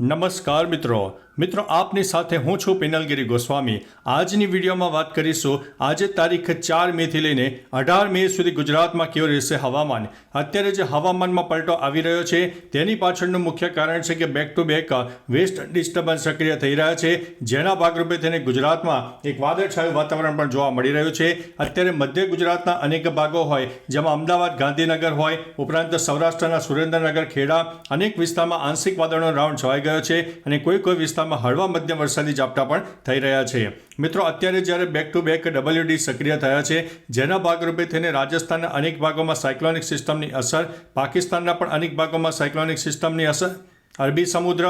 નમસ્કાર મિત્રો. મિત્રો, આપની સાથે હું છું પિનલગીરી ગોસ્વામી. આજની વિડીયોમાં વાત કરીશું, આજે તારીખ ચાર મેથી લઈને અઢાર મે સુધી ગુજરાતમાં કેવું રહેશે હવામાન. અત્યારે જે હવામાનમાં પલટો આવી રહ્યો છે, તેની પાછળનું મુખ્ય કારણ છે કે back to back west disturbance સક્રિય થઈ રહ્યા છે. જેના ભાગરૂપે તેને ગુજરાતમાં એક વાદળછાયું વાતાવરણ પણ જોવા મળી રહ્યું છે. અત્યારે મધ્ય ગુજરાતના અનેક ભાગો હોય, જેમાં અમદાવાદ, ગાંધીનગર હોય, ઉપરાંત સૌરાષ્ટ્રના સુરેન્દ્રનગર, ખેડા, અનેક વિસ્તારમાં આંશિક વાદળનો રાઉન્ડ છવાઈ ગયો છે. અને કોઈ કોઈ વિસ્તારમાં હળવા મધ્યમ વરસાદી ઝાપટા પણ થઈ રહ્યા છે. મિત્રો, અત્યારે જ્યારે બેક ટુ બેક ડબલ્યુડી સક્રિય થયા છે, જેના ભાગરૂપે થઈને રાજસ્થાનના અનેક ભાગોમાં સાયક્લોનિક સિસ્ટમની અસર, પાકિસ્તાનના પણ અનેક ભાગોમાં સાયક્લોનિક સિસ્ટમની અસર. અરબી સમુદ્ર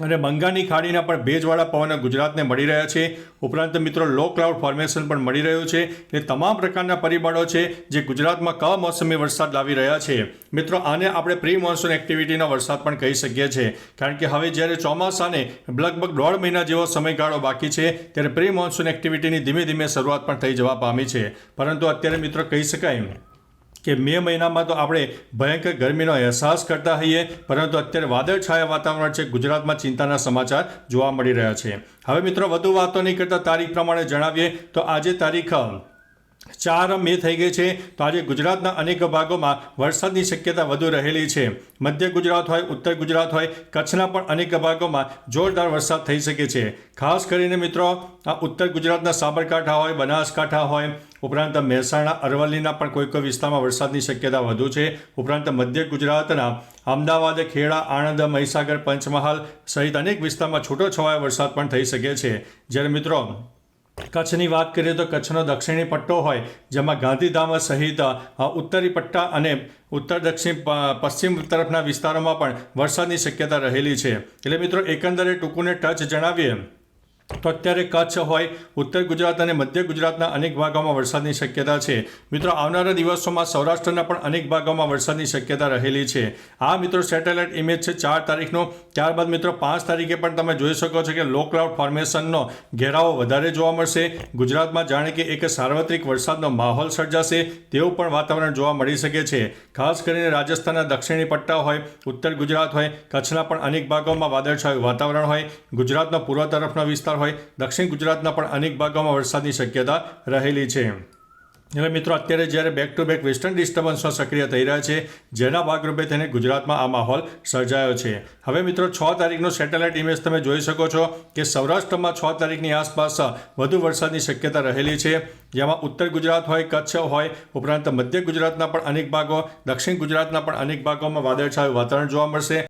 અને બંગાળની ખાડીના પણ ભેજવાળા પવનો ગુજરાતને મળી રહ્યા છે. ઉપરાંત મિત્રો લો ક્લાઉડ ફોર્મેશન પણ મળી રહ્યું છે એ તમામ પ્રકારના પરિબળો છે જે ગુજરાતમાં કમોસમી વરસાદ લાવી રહ્યા છે. મિત્રો, આને આપણે પ્રી મોન્સૂન એક્ટિવિટીનો વરસાદ પણ કહી શકીએ છીએ. કારણ કે હવે જ્યારે ચોમાસાને લગભગ દોઢ મહિના જેવો સમયગાળો બાકી છે, ત્યારે પ્રી મોન્સૂન એક્ટિવિટીની ધીમે ધીમે શરૂઆત પણ થઈ જવા પામી છે. પરંતુ અત્યારે મિત્રો કહી શકાય કે મે મહિનામાં તો આપણે ભયંકર ગરમીનો અહેસાસ કરતા હોઈએ, પરંતુ અત્યારે વાદળછાયા વાતાવરણ છે. ગુજરાતમાં ચિંતાના સમાચાર જોવા મળી રહ્યા છે. હવે મિત્રો, વધુ વાતો નહીં કરતા, તારીખ પ્રમાણે જણાવીએ. તો આજે તારીખ ચાર મે થઈ ગઈ છે. તો આજે ગુજરાતના અનેક ભાગોમાં વરસાદની શક્યતા વધુ રહેલી છે. મધ્ય ગુજરાત હોય, ઉત્તર ગુજરાત હોય, કચ્છના પણ અનેક ભાગોમાં જોરદાર વરસાદ થઈ શકે છે. ખાસ કરીને મિત્રો આ ઉત્તર ગુજરાતના સાબરકાંઠા હોય, બનાસકાંઠા હોય ઉપરાંત મહેસાણા, અરવલ્લીના પણ કોઈ કોઈ વિસ્તારમાં વરસાદની શક્યતા વધુ છે. ઉપરાંત મધ્ય ગુજરાતના અમદાવાદ, ખેડા, આણંદ, મહીસાગર, પંચમહાલ સહિત અનેક વિસ્તારમાં છૂટો છવાયો વરસાદ પણ થઈ શકે છે. જ્યારે મિત્રો, કચ્છની વાત કરીએ તો કચ્છનો દક્ષિણી પટ્ટો હોય, જેમાં ગાંધીધામ સહિત ઉત્તરી પટ્ટા અને ઉત્તર દક્ષિણ પશ્ચિમ તરફના વિસ્તારોમાં પણ વરસાદની શક્યતા રહેલી છે. એટલે મિત્રો, એકંદરે ટૂંકુને ટચ જણાવીએ. તો અત્યારે કચ્છ હોય, ઉત્તર ગુજરાત અને મધ્ય ગુજરાતના અનેક ભાગોમાં વરસાદની શક્યતા છે. મિત્રો, આવનારા દિવસોમાં સૌરાષ્ટ્રના પણ અનેક ભાગોમાં વરસાદની શક્યતા રહેલી છે. આ મિત્રો સેટેલાઇટ ઇમેજ છે, ચાર તારીખનો. ત્યારબાદ મિત્રો, પાંચ તારીખે પણ તમે જોઈ શકો છો કે લો ક્લાઉડ ફોર્મેશનનો ઘેરાવો વધારે જોવા મળશે. ગુજરાતમાં જાણે કે એક સાર્વત્રિક વરસાદનો માહોલ સર્જાશે તેવું પણ વાતાવરણ જોવા મળી શકે છે. ખાસ કરીને રાજસ્થાનના દક્ષિણી પટ્ટા હોય, ઉત્તર ગુજરાત હોય, કચ્છના પણ અનેક ભાગોમાં વાદળછાયું વાતાવરણ હોય, ગુજરાતનો પૂર્વ તરફનો વિસ્તાર હોય દક્ષિણ ગુજરાતના પણ અનેક ભાગોમાં વરસાદની શક્યતા રહેલી છે. એટલે મિત્રો, અત્યારે જ્યારે બેક ટુ બેક વેસ્ટર્ન ડિસ્ટર્બન્સમાં સક્રિય થઈ રહ્યા છે, જેના ભાગરૂપે તેને ગુજરાતમાં આ માહોલ સર્જાયો છે. હવે મિત્રો, છ તારીખનો સેટેલાઇટ ઇમેજ તમે જોઈ શકો છો કે સૌરાષ્ટ્રમાં છ તારીખની આસપાસ વધુ વરસાદની શક્યતા રહેલી છે. જેમાં ઉત્તર ગુજરાત હોય, કચ્છ હોય, ઉપરાંત મધ્ય ગુજરાતના પણ અનેક ભાગો, દક્ષિણ ગુજરાતના પણ અનેક ભાગોમાં વાદળછાયું વાતાવરણ જોવા મળશે.